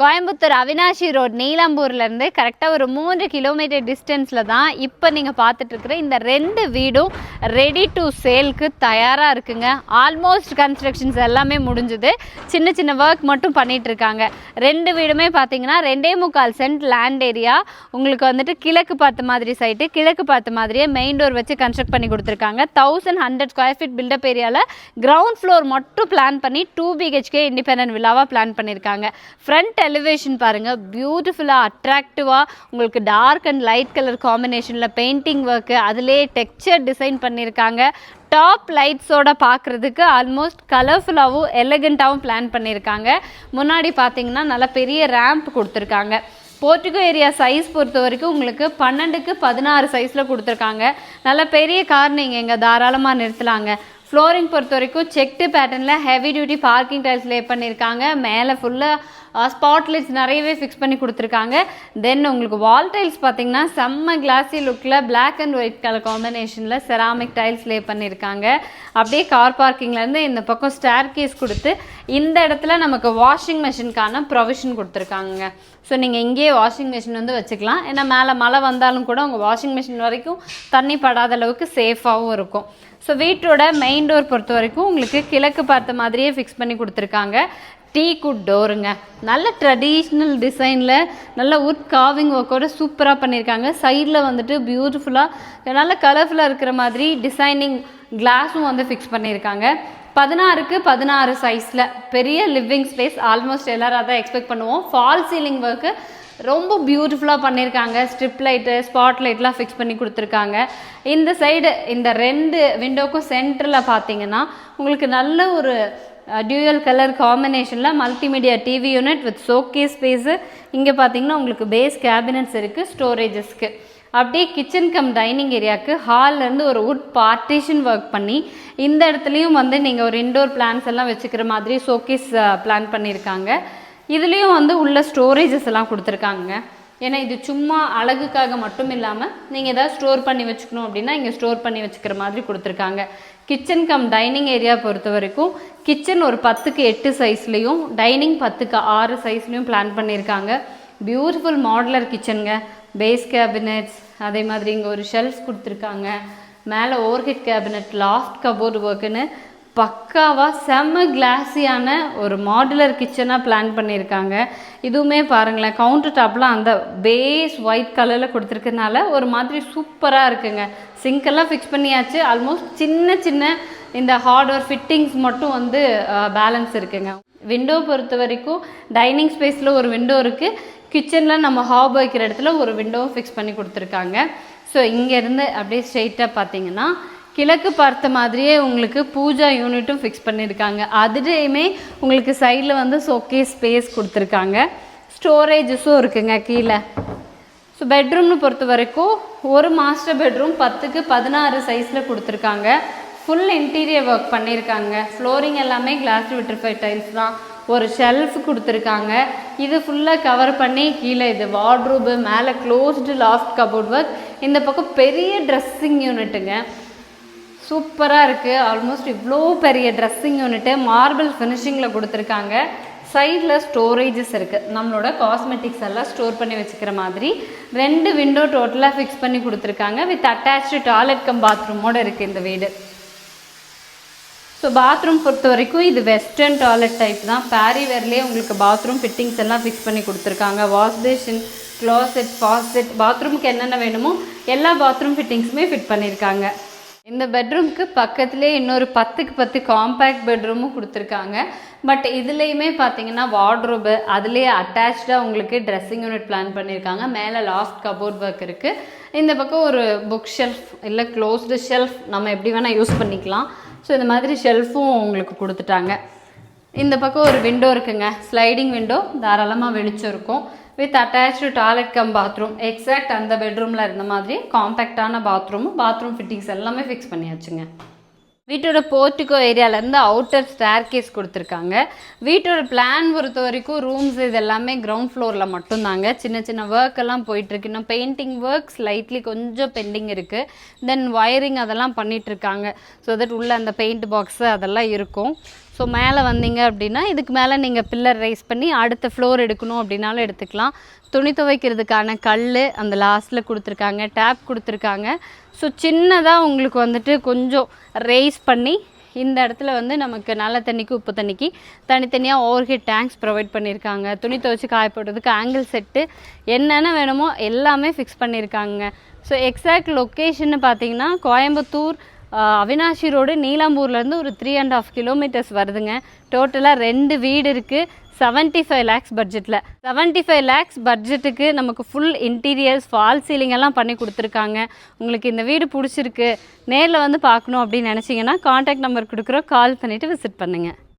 Coimbatore Avinashi road நீலாம்பூர்லேருந்து கரெக்டாக ஒரு மூன்று கிலோமீட்டர் டிஸ்டன்ஸில் தான் இப்போ நீங்கள் பார்த்துட்ருக்குற இந்த ரெண்டு வீடும் ரெடி டு சேல்க்கு தயாராக இருக்குங்க. ஆல்மோஸ்ட் கன்ஸ்ட்ரக்ஷன்ஸ் எல்லாமே முடிஞ்சுது. சின்ன சின்ன ஒர்க் மட்டும் பண்ணிகிட்ருக்காங்க ரெண்டு வீடுமே பார்த்தீங்கன்னா ரெண்டே முக்கால் சென்ட் லேண்ட் ஏரியா உங்களுக்கு வந்துட்டு கிழக்கு பார்த்த மாதிரி சைட்டு கிழக்கு பார்த்த மாதிரியே மெயின் டோர் வச்சு கன்ஸ்ட்ரக்ட் பண்ணி கொடுத்துருக்காங்க. Thousand hundred square feet built up ஏரியாவில் கிரவுண்ட் ஃப்ளோர் மட்டும் பிளான் பண்ணி டூ பிஹெச்கே இண்டிபெண்டன்ட் வில்லாவாக பிளான் பண்ணியிருக்காங்க ஃப்ரண்ட் எலிவேஷன் பாருங்கள் பியூட்டிஃபுல்லாக அட்ராக்டிவாக உங்களுக்கு டார்க் அண்ட் லைட் கலர் காம்பினேஷனில் பெயிண்டிங் ஒர்க்கு அதிலே டெக்ஸ்சர் டிசைன் பண்ணியிருக்காங்க டாப் லைட்ஸோட பார்க்குறதுக்கு ஆல்மோஸ்ட் கலர்ஃபுல்லாகவும் எலகண்ட்டாகவும் பிளான் பண்ணியிருக்காங்க முன்னாடி பார்த்தீங்கன்னா நல்ல பெரிய ரேம்ப் கொடுத்துருக்காங்க. போர்ட்டிகோ ஏரியா சைஸ் பொறுத்த வரைக்கும் உங்களுக்கு பன்னெண்டுக்கு பதினாறு சைஸில் கொடுத்துருக்காங்க. நல்ல பெரிய கார் நீங்கள் இங்கே தாராளமாக நிறுத்தலாங்க. ஃப்ளோரிங் பொறுத்த வரைக்கும் செக்டு பேட்டர்னில் heavy duty parking tiles lay பண்ணியிருக்காங்க மேலே ஃபுல்லாக ஸ்பாட்லைட்ஸ் நிறையவே ஃபிக்ஸ் பண்ணி கொடுத்துருக்காங்க. தென் உங்களுக்கு வால் டைல்ஸ் பார்த்தீங்கன்னா செம்ம கிளாஸி லுக்கில் பிளாக் அண்ட் ஒயிட் கலர் காம்பினேஷனில் செராமிக் டைல்ஸ் லே பண்ணியிருக்காங்க. அப்படியே கார் பார்க்கிங்லேருந்து இந்த பக்கம் ஸ்டேர் கேஸ் கொடுத்து இந்த இடத்துல நமக்கு வாஷிங் மிஷினுக்கான ப்ரொவிஷன் கொடுத்துருக்காங்க ஸோ நீங்கள் இங்கேயே வாஷிங் மிஷின் வந்து வச்சுக்கலாம். ஏன்னா மேலே மழை வந்தாலும் கூட உங்கள் வாஷிங் மிஷின் வரைக்கும் தண்ணி படாத அளவுக்கு சேஃபாகவும் இருக்கும். ஸோ வீட்டோட மெயின் டோர் பொறுத்த வரைக்கும் உங்களுக்கு கிழக்கு பார்த்த மாதிரியே ஃபிக்ஸ் பண்ணி கொடுத்துருக்காங்க. டீ குட் டோருங்க. நல்ல ட்ரெடிஷ்னல் டிசைனில் நல்ல உட் காவிங் ஒர்க்கோட சூப்பராக பண்ணியிருக்காங்க சைடில் வந்துட்டு பியூட்டிஃபுல்லாக நல்ல கலர்ஃபுல்லாக இருக்கிற மாதிரி டிசைனிங் கிளாஸும் வந்து ஃபிக்ஸ் பண்ணியிருக்காங்க பதினாறுக்கு பதினாறு சைஸில் பெரிய லிவிங் ஸ்பேஸ் ஆல்மோஸ்ட் எல்லோரும் அதான் எக்ஸ்பெக்ட் பண்ணுவோம். ஃபால் சீலிங் ஒர்க்கு ரொம்ப பியூட்டிஃபுல்லாக பண்ணியிருக்காங்க ஸ்ட்ரிப் லைட்டு ஸ்பாட் லைட்லாம் ஃபிக்ஸ் பண்ணி கொடுத்துருக்காங்க. இந்த சைடு இந்த ரெண்டு விண்டோக்கும் சென்டரில் பார்த்தீங்கன்னா உங்களுக்கு நல்ல ஒரு டியூயல் கலர் காம்பினேஷனில் multimedia TV unit with showcase space இங்கே பார்த்தீங்கன்னா உங்களுக்கு பேஸ் கேபினட்ஸ் இருக்குது ஸ்டோரேஜஸ்க்கு அப்படியே கிச்சன் கம் டைனிங் ஏரியாவுக்கு ஹால்லேருந்து ஒரு வுட் பார்ட்டிஷன் ஒர்க் பண்ணி இந்த இடத்துலையும் வந்து நீங்கள் ஒரு இன்டோர் பிளான்ஸ் எல்லாம் வச்சுக்கிற மாதிரி ஷோகேஸ் பிளான் பண்ணியிருக்காங்க இதுலேயும் வந்து உள்ள ஸ்டோரேஜஸ் எல்லாம் கொடுத்துருக்காங்க. ஏன்னா இது சும்மா அழகுக்காக மட்டும் இல்லாமல் நீங்கள் எதாவது ஸ்டோர் பண்ணி வச்சுக்கணும் அப்படின்னா இங்கே ஸ்டோர் பண்ணி வச்சுக்கிற மாதிரி கொடுத்துருக்காங்க. கிச்சன் கம் டைனிங் ஏரியா பொறுத்த வரைக்கும் கிச்சன் ஒரு பத்துக்கு எட்டு சைஸ்லேயும் டைனிங் பத்துக்கு ஆறு சைஸ்லேயும் பிளான் பண்ணியிருக்காங்க. பியூட்டிஃபுல் மாடலர் கிச்சனுங்க பேஸ் கேபினட்ஸ் அதே மாதிரி இங்கே ஒரு ஷெல்ஃப் கொடுத்துருக்காங்க. மேலே ஓவர்ஹெட் கேபினெட் லாஃப்ட் கபோர்டு ஒர்க்குன்னு பக்காவாக செம்ம கிளாஸியான ஒரு மாடுலர் கிச்சனாக பிளான் பண்ணியிருக்காங்க. இதுவுமே பாருங்களேன் கவுண்டர் டாப்லாம் அந்த பேஸ் ஒயிட் கலரில் கொடுத்துருக்கனால ஒரு மாதிரி சூப்பராக இருக்குங்க. சிங்கெல்லாம் ஃபிக்ஸ் பண்ணியாச்சு. ஆல்மோஸ்ட் சின்ன சின்ன இந்த ஹார்ட்வேர் ஃபிட்டிங்ஸ் மட்டும் வந்து பேலன்ஸ் இருக்குங்க. விண்டோ பொறுத்த வரைக்கும் டைனிங் ஸ்பேஸில் ஒரு விண்டோ இருக்குது கிச்சனில் நம்ம ஹாப் வைக்கிற இடத்துல ஒரு விண்டோவும் ஃபிக்ஸ் பண்ணி கொடுத்துருக்காங்க. ஸோ இங்கேருந்து அப்படியே ஸ்ட்ரெயிட்டாக பார்த்தீங்கன்னா கிழக்கு பார்த்த மாதிரியே உங்களுக்கு பூஜா யூனிட்டும் ஃபிக்ஸ் பண்ணியிருக்காங்க அதுலேயுமே உங்களுக்கு சைடில் வந்து சோக்கே ஸ்பேஸ் கொடுத்துருக்காங்க. ஸ்டோரேஜஸும் இருக்குங்க கீழே. ஸோ பெட்ரூம்னு பொறுத்த வரைக்கும் ஒரு மாஸ்டர் பெட்ரூம் பத்துக்கு பதினாறு சைஸில் கொடுத்துருக்காங்க. ஃபுல் இன்டீரியர் ஒர்க் பண்ணியிருக்காங்க ஃப்ளோரிங் எல்லாமே கிளாஸ் விட்ரிஃபை டைல்ஸ் தான். ஒரு ஷெல்ஃப் கொடுத்துருக்காங்க. இது ஃபுல்லாக கவர் பண்ணி கீழே இது வார்ட்ரூபு மேலே க்ளோஸ்டு லாஃப்ட் கபோர்ட் ஒர்க் இந்த பக்கம் பெரிய ட்ரெஸ்ஸிங் யூனிட்டுங்க சூப்பராக இருக்குது ஆல்மோஸ்ட் இவ்வளோ பெரிய ட்ரெஸ்ஸிங் யூனிட்டு மார்பிள் ஃபினிஷிங்கில் கொடுத்துருக்காங்க. சைடில் ஸ்டோரேஜஸ் இருக்குது நம்மளோட காஸ்மெட்டிக்ஸ் எல்லாம் ஸ்டோர் பண்ணி வச்சுக்கிற மாதிரி ரெண்டு விண்டோ டோட்டலாக ஃபிக்ஸ் பண்ணி கொடுத்துருக்காங்க. வித் அட்டாச்சு டாய்லெட் கம் பாத்ரூமோடு இருக்குது இந்த வீடு. ஸோ பாத்ரூம் பொறுத்த வரைக்கும் இது வெஸ்டர்ன் டாய்லெட் டைப் தான். பேரிவேர்லேயே உங்களுக்கு பாத்ரூம் ஃபிட்டிங்ஸ் எல்லாம் ஃபிக்ஸ் பண்ணி கொடுத்துருக்காங்க. வாஷ் பேஷன் க்ளாசெட் ஃபாஸ்ட் பாத்ரூமுக்கு என்னென்ன வேணுமோ எல்லா பாத்ரூம் ஃபிட்டிங்ஸுமே ஃபிட் பண்ணியிருக்காங்க இந்த பெட்ரூம்க்கு பக்கத்துலேயே இன்னொரு பத்துக்கு பத்து காம்பேக்ட் பெட்ரூமும் கொடுத்துருக்காங்க. பட் இதுலேயுமே பார்த்தீங்கன்னா வார்ட்ரோபு அதுலேயே அட்டாச்சாக உங்களுக்கு ட்ரெஸ்ஸிங் யூனிட் பிளான் பண்ணியிருக்காங்க மேலே லாஸ்ட் கபோர்ட் ஒர்க் இருக்குது இந்த பக்கம் ஒரு புக் ஷெல்ஃப் இல்லை க்ளோஸ்டு ஷெல்ஃப் நம்ம எப்படி வேணால் யூஸ் பண்ணிக்கலாம். ஸோ இந்த மாதிரி ஷெல்ஃபும் உங்களுக்கு கொடுத்துட்டாங்க. இந்த பக்கம் ஒரு விண்டோ இருக்குங்க. ஸ்லைடிங் விண்டோ தாராளமாக வெளிச்சம் இருக்கும். With attach toilet cum bathroom exact அந்த பெட்ரூமில் இருந்த மாதிரி காம்பேக்டான பாத்ரூமும் பாத்ரூம் ஃபிட்டிங்ஸ் எல்லாமே ஃபிக்ஸ் பண்ணியாச்சுங்க. வீட்டோட போர்ட்டிகோ ஏரியாலேருந்து அவுட்டர் ஸ்டேர் கேஸ் கொடுத்துருக்காங்க. வீட்டோட பிளான் பொறுத்த வரைக்கும் ரூம்ஸ் இது எல்லாமே கிரவுண்ட் ஃப்ளோரில் மட்டும்தாங்க. சின்ன சின்ன ஒர்க் எல்லாம் போயிட்டுருக்கு. இன்னும் பெயிண்டிங் ஒர்க் ஸ்லைட்லி கொஞ்சம் பெண்டிங் இருக்குது தென் ஒயரிங் அதெல்லாம் பண்ணிகிட்ருக்காங்க ஸோ தட் உள்ள அந்த பெயிண்ட் பாக்ஸு அதெல்லாம் இருக்கும். ஸோ மேலே வந்தீங்க அப்படின்னா இதுக்கு மேலே நீங்கள் பில்லர் ரைஸ் பண்ணி அடுத்த ஃப்ளோர் எடுக்கணும் அப்படின்னாலும் எடுத்துக்கலாம். துணி துவைக்கிறதுக்கான கல் அந்த லாஸ்ட்டில் கொடுத்துருக்காங்க டேப் கொடுத்துருக்காங்க. ஸோ சின்னதாக உங்களுக்கு வந்துட்டு கொஞ்சம் ரைஸ் பண்ணி இந்த இடத்துல வந்து நமக்கு நல்ல தண்ணிக்கு உப்பு தண்ணிக்கு தனித்தனியாக ஓவர்ஹெட் டேங்க்ஸ் ப்ரொவைட் பண்ணியிருக்காங்க. துணி துவைச்சி காய போடுறதுக்கு ஆங்கிள் செட்டு என்னென்ன வேணுமோ எல்லாமே ஃபிக்ஸ் பண்ணியிருக்காங்க. ஸோ எக்ஸாக்ட் லொக்கேஷன்னு பார்த்தீங்கன்னா கோயம்புத்தூர் அவினாஷி ரோடு நீலாம்பூர்லேருந்து ஒரு த்ரீ அண்ட் ஆஃப் கிலோமீட்டர்ஸ் வருதுங்க. டோட்டலாக ரெண்டு வீடு இருக்குது செவன்ட்டி ஃபைவ் லேக்ஸ் பட்ஜெட்டில் செவன்ட்டி ஃபைவ் லேக்ஸ் பட்ஜெட்டுக்கு நமக்கு ஃபுல் இன்டீரியர்ஸ் ஃபால் சீலிங் எல்லாம் பண்ணி கொடுத்துருக்காங்க. உங்களுக்கு இந்த வீடு பிடிச்சிருக்கு நேரில் வந்து பார்க்கணும் அப்படின்னு நினச்சிங்கன்னா காண்டாக்ட் நம்பர் கொடுக்குறோம். கால் பண்ணிவிட்டு விசிட் பண்ணுங்கள்